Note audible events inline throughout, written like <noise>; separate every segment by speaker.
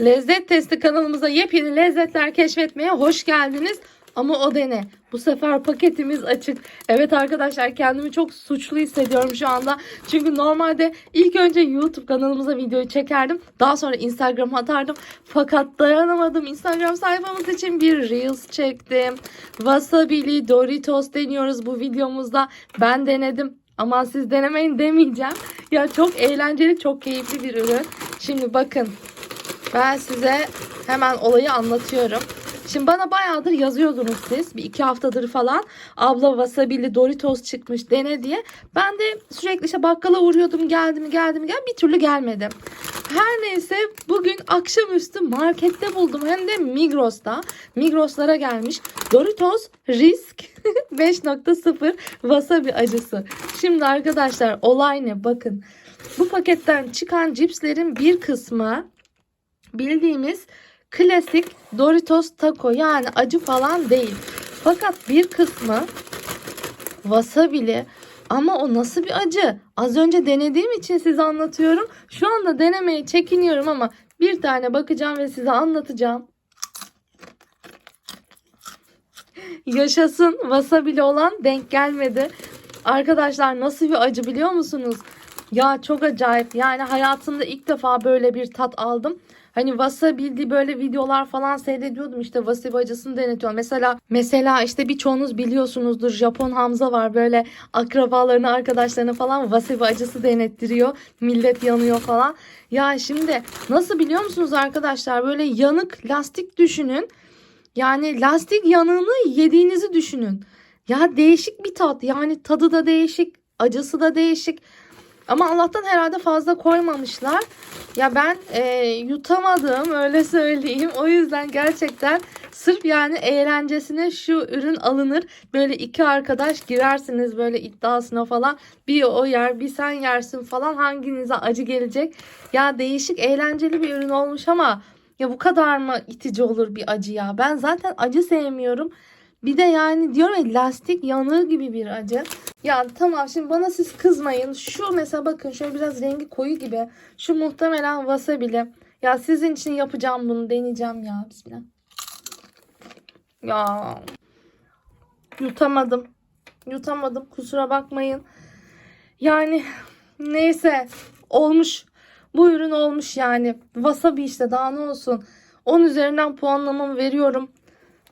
Speaker 1: Lezzet Testi kanalımıza yepyeni lezzetler keşfetmeye hoş geldiniz. Ama o dene. Bu sefer paketimiz açık. Evet arkadaşlar kendimi çok suçlu hissediyorum şu anda. Çünkü normalde ilk önce YouTube kanalımıza videoyu çekerdim. Daha sonra Instagram'a atardım. Fakat dayanamadım. Instagram sayfamız için bir Reels çektim. Wasabi'li Doritos deniyoruz bu videomuzda. Ben denedim. Ama siz denemeyin demeyeceğim. Ya çok eğlenceli, çok keyifli bir ürün. Şimdi bakın. Ben size hemen olayı anlatıyorum. Şimdi bana bayağıdır yazıyordunuz siz. Bir iki haftadır falan. Abla wasabi'li Doritos çıkmış dene diye. Ben de sürekli işte bakkala uğruyordum. Geldim geldim gel bir türlü gelmedim. Her neyse bugün akşamüstü markette buldum. Hem de Migros'ta. Migros'lara gelmiş. Doritos Risk <laughs> 5.0 wasabi acısı. Şimdi arkadaşlar olay ne? Bakın. Bu paketten çıkan cipslerin bir kısmı bildiğimiz klasik Doritos taco yani acı falan değil. Fakat bir kısmı wasabili ama o nasıl bir acı? Az önce denediğim için size anlatıyorum. Şu anda denemeye çekiniyorum ama bir tane bakacağım ve size anlatacağım. Yaşasın wasabili olan denk gelmedi. Arkadaşlar nasıl bir acı biliyor musunuz? Ya çok acayip. Yani hayatımda ilk defa böyle bir tat aldım. Hani wasabi böyle videolar falan seyrediyordum işte wasabi acısını denetiyor. Mesela mesela işte birçoğunuz biliyorsunuzdur Japon Hamza var böyle akrabalarını arkadaşlarını falan wasabi acısı denettiriyor. Millet yanıyor falan. Ya şimdi nasıl biliyor musunuz arkadaşlar böyle yanık lastik düşünün. Yani lastik yanığını yediğinizi düşünün. Ya değişik bir tat. Yani tadı da değişik, acısı da değişik. Ama Allah'tan herhalde fazla koymamışlar. Ya ben e, yutamadım öyle söyleyeyim. O yüzden gerçekten sırf yani eğlencesine şu ürün alınır. Böyle iki arkadaş girersiniz böyle iddiasına falan. Bir o yer bir sen yersin falan hanginize acı gelecek. Ya değişik eğlenceli bir ürün olmuş ama ya bu kadar mı itici olur bir acı ya? Ben zaten acı sevmiyorum. Bir de yani diyorum ya lastik yanığı gibi bir acı. Ya tamam şimdi bana siz kızmayın. Şu mesela bakın şöyle biraz rengi koyu gibi. Şu muhtemelen wasabi'li. Ya sizin için yapacağım bunu deneyeceğim ya. Bismillah. Ya. Yutamadım. Yutamadım. Kusura bakmayın. Yani neyse olmuş. Bu ürün olmuş yani. Wasabi işte daha ne olsun. 10 üzerinden puanlamamı veriyorum.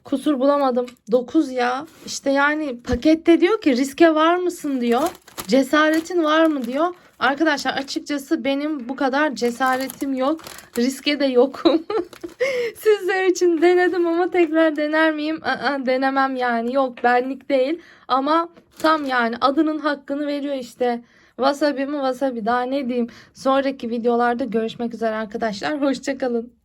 Speaker 1: Kusur bulamadım. 9 ya. İşte yani pakette diyor ki riske var mısın diyor. Cesaretin var mı diyor. Arkadaşlar açıkçası benim bu kadar cesaretim yok. Riske de yokum. <laughs> Sizler için denedim ama tekrar dener miyim? Aa, denemem yani. Yok benlik değil. Ama tam yani adının hakkını veriyor işte. Wasabi mi wasabi daha ne diyeyim. Sonraki videolarda görüşmek üzere arkadaşlar. Hoşçakalın.